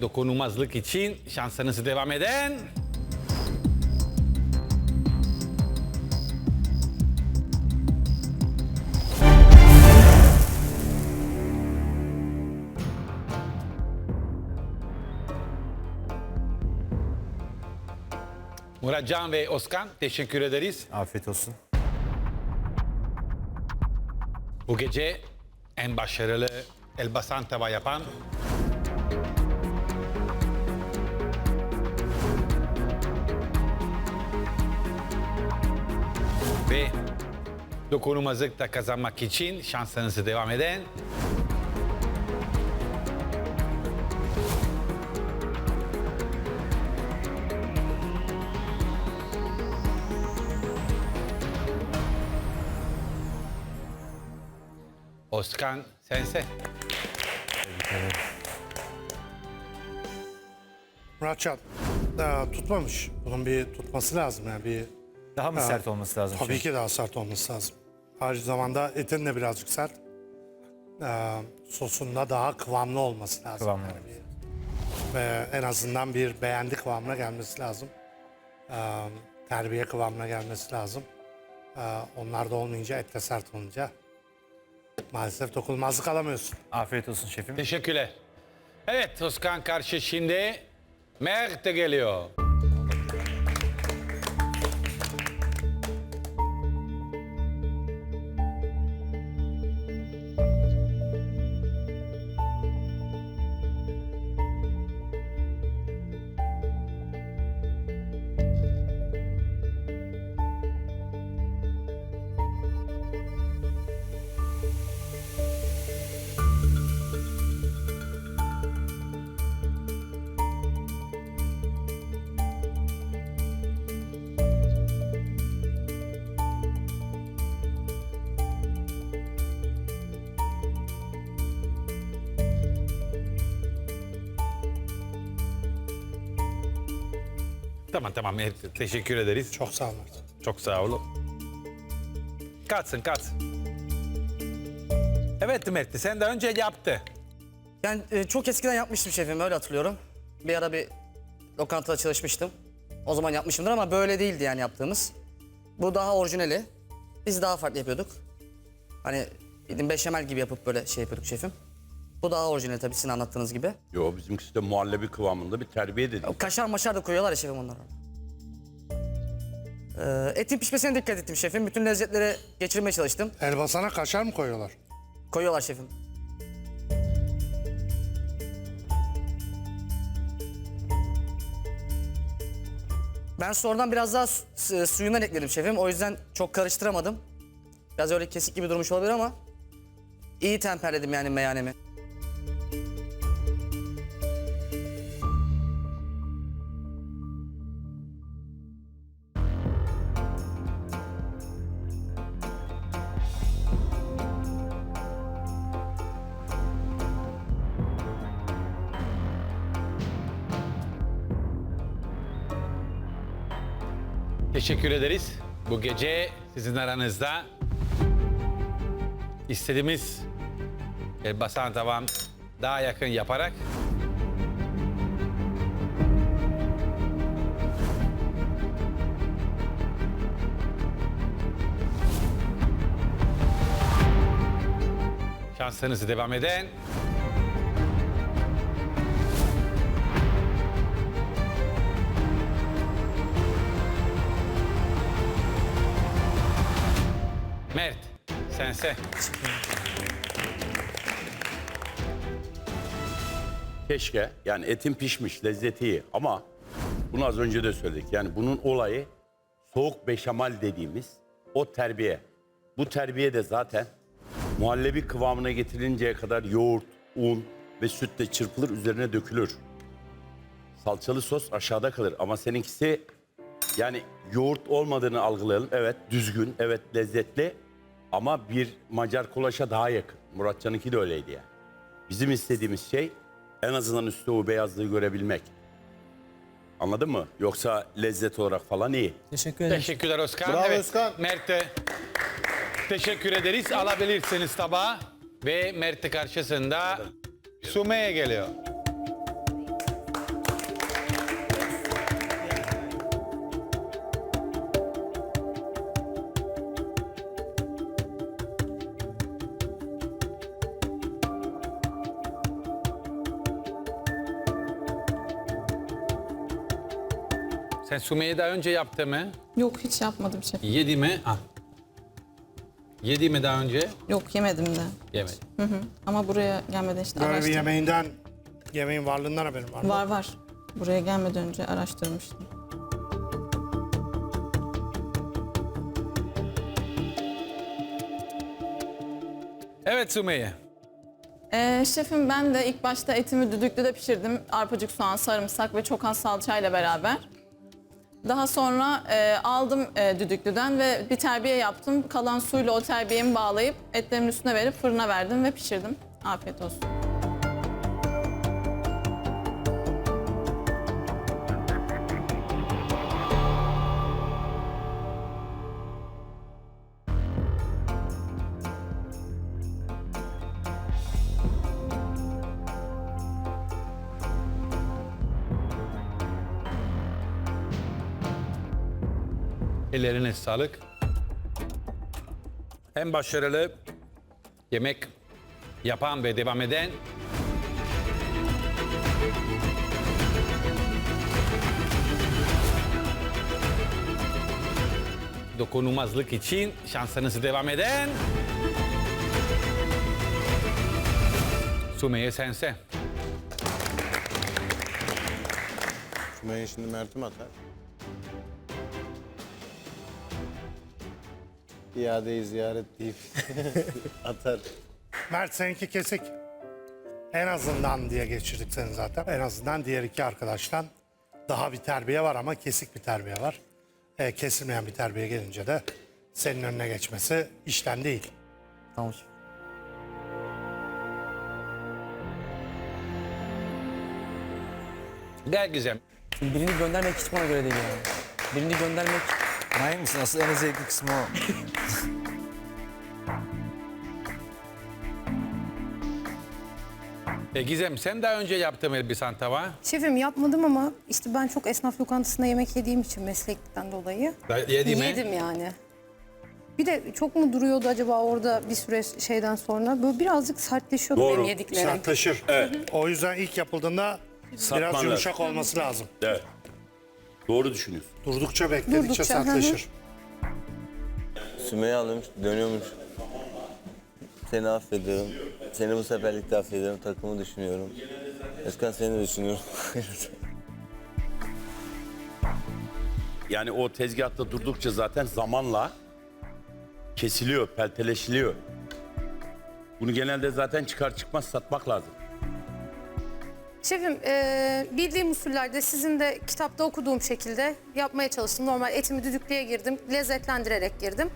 dokunulmazlık için şansınızı devam eden... Muratcan ve Oskan teşekkür ederiz. Afiyet olsun. Bu gece en başarılı Elbasan tava yapan dokunulmazlıkta kazanmak için şansınızı devam eden Oskan Sense. Muratcan daha tutmamış. Bunun bir tutması lazım yani bir Daha mı sert olması lazım? tabii şef? ki daha sert olması lazım. Aynı zamanda etin de birazcık sert. Ee, sosun da daha kıvamlı olması lazım. Kıvamlı Yani olması. bir- Ve en azından bir beğendi kıvamına gelmesi lazım. Ee, terbiye kıvamına gelmesi lazım. Ee, onlar da olmayınca et de sert olunca maalesef dokunulmazlık alamıyorsun. Afiyet olsun şefim. Teşekkürler. Evet Oskan karşı şimdi Mert geliyor. Tamam tamam teşekkür ederiz. Çok sağ ol Mert. Çok sağ olun. Katsın kat. Evet Mert sen de önce yaptı. Yani e, çok eskiden yapmıştım şefim öyle hatırlıyorum. Bir ara bir lokantada çalışmıştım. O zaman yapmışımdır ama böyle değildi yani yaptığımız. Bu daha orijinali. Biz daha farklı yapıyorduk. Hani bildiğin beşamel gibi yapıp böyle şey yapıyorduk şefim. Bu daha orijinali tabii sizin anlattığınız gibi. Yo bizimkisi de muhallebi kıvamında bir terbiye dedik. Kaşar maşar da koyuyorlar ya şefim onlara. Ee, etin pişmesine dikkat ettim şefim. Bütün lezzetleri geçirmeye çalıştım. Elbasana kaşar mı koyuyorlar? Koyuyorlar şefim. Ben sonradan biraz daha su- su- suyundan ekledim şefim. O yüzden çok karıştıramadım. Biraz öyle kesik gibi durmuş olabilir ama iyi temperledim yani meyanemi. Teşekkür ederiz. Bu gece sizin aranızda istediğimiz Elbasan tavam daha yakın yaparak şansınızı devam eden Mert, sense. Keşke yani etin pişmiş, lezzeti iyi ama bunu az önce de söyledik. Yani bunun olayı soğuk beşamel dediğimiz o terbiye. Bu terbiye de zaten muhallebi kıvamına getirilinceye kadar yoğurt, un ve sütle çırpılır üzerine dökülür. Salçalı sos aşağıda kalır ama seninkisi yani yoğurt olmadığını algılayalım. Evet düzgün, evet lezzetli ama bir Macar kolaşa daha yakın. Muratcan'ınki de öyleydi yani. Bizim istediğimiz şey en azından üstte o beyazlığı görebilmek. Anladın mı? Yoksa lezzet olarak falan iyi. Teşekkür ederim. Teşekkürler Özkan. Bravo evet, Özkan. Mert'e teşekkür ederiz. Alabilirsiniz tabağı. Ve Mert karşısında Sümeyye geliyor. Sen Sümeyye daha önce yaptı mı? Yok hiç yapmadım şef. Yedi mi? Ha. Yedi mi daha önce? Yok yemedim de. Yemedi. Ama buraya gelmeden işte Böyle bir araştırdım. yemeğinden, yemeğin varlığından haberin var mı? Var var. Buraya gelmeden önce araştırmıştım. Evet Sümeyye. Ee, şefim ben de ilk başta etimi düdüklüde pişirdim. Arpacık, soğan, sarımsak ve çok az salçayla beraber. Daha sonra e, aldım e, düdüklüden ve bir terbiye yaptım. Kalan suyla o terbiyemi bağlayıp etlerimin üstüne verip fırına verdim ve pişirdim. Afiyet olsun. Ellerine sağlık. En başarılı yemek yapan ve devam eden dokunulmazlık için şansınızı devam eden Sümeyye sense. Sümeyye şimdi Mert'im atar. İadeyi ziyaret deyip atar. Mert seninki kesik. En azından diye geçirdik seni zaten. En azından diğer iki arkadaştan daha bir terbiye var ama kesik bir terbiye var. E, kesilmeyen bir terbiye gelince de senin önüne geçmesi işten değil. Tamam şef. Gel Gizem. Şimdi birini göndermek hiç bana göre değil yani. Birini göndermek Manyak mısın? Asıl en zevkli kısmı o. E, Gizem sen daha önce yaptın mı elbisan tava? Şefim yapmadım ama işte ben çok esnaf lokantasında yemek yediğim için meslekten dolayı Da- Yedi mi? yedim yani. Bir de çok mu duruyordu acaba orada bir süre şeyden sonra? Böyle birazcık sertleşiyordu Doğru, benim yediklerim. Sertleşir. O yüzden ilk yapıldığında Satman biraz lazım. yumuşak olması lazım. Evet. Doğru düşünüyorsun. Durdukça bekledikçe Durdukça, sertleşir. Sümeyye alıyormuş, dönüyormuş. Seni affediyorum. Seni bu seferlik de affediyorum. Takımı düşünüyorum. Özkan seni de düşünüyorum. Yani o tezgahta durdukça zaten zamanla kesiliyor, pelteleşiliyor. Bunu genelde zaten çıkar çıkmaz satmak lazım. Şefim e, bildiğim usullerde sizin de kitapta okuduğum şekilde yapmaya çalıştım. Normal etimi düdüklüye girdim. Lezzetlendirerek girdim.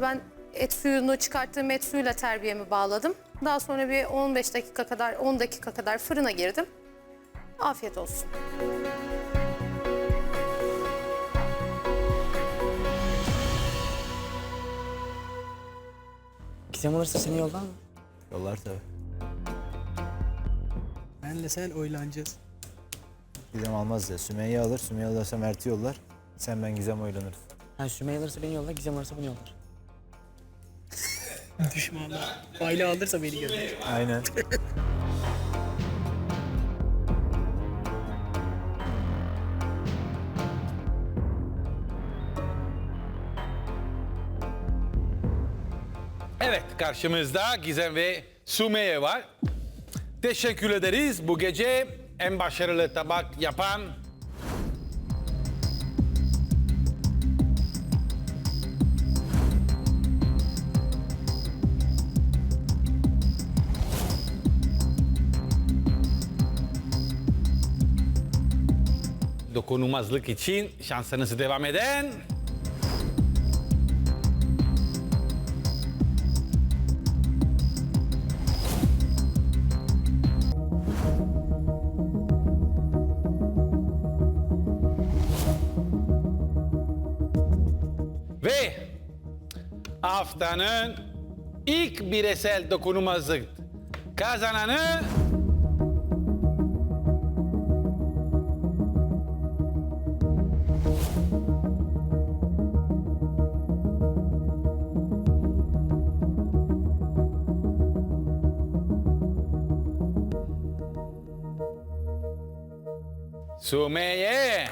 Ben et suyunu çıkarttığım et suyuyla terbiyemi bağladım. Daha sonra bir 15 dakika kadar 10 dakika kadar fırına girdim. Afiyet olsun. Gizem alırsa seni yollar mı? Yollar tabii. Benle sen oylanacağız. Gizem almaz ya. Sümeyye alır. Sümeyye alırsa Mert'i yollar. Sen ben Gizem oylanırız. Ha, Sümeyye alırsa beni yollar, Gizem alırsa beni yollar. Düşmanlar. Aile alırsa beni gönder. Aynen. Evet karşımızda Gizem ve Sümeyye var. Teşekkür ederiz. Bu gece en başarılı tabak yapan dokunulmazlık için şansınızı devam eden Ve haftanın ilk bireysel dokunulmazlık kazananı Sümeyye.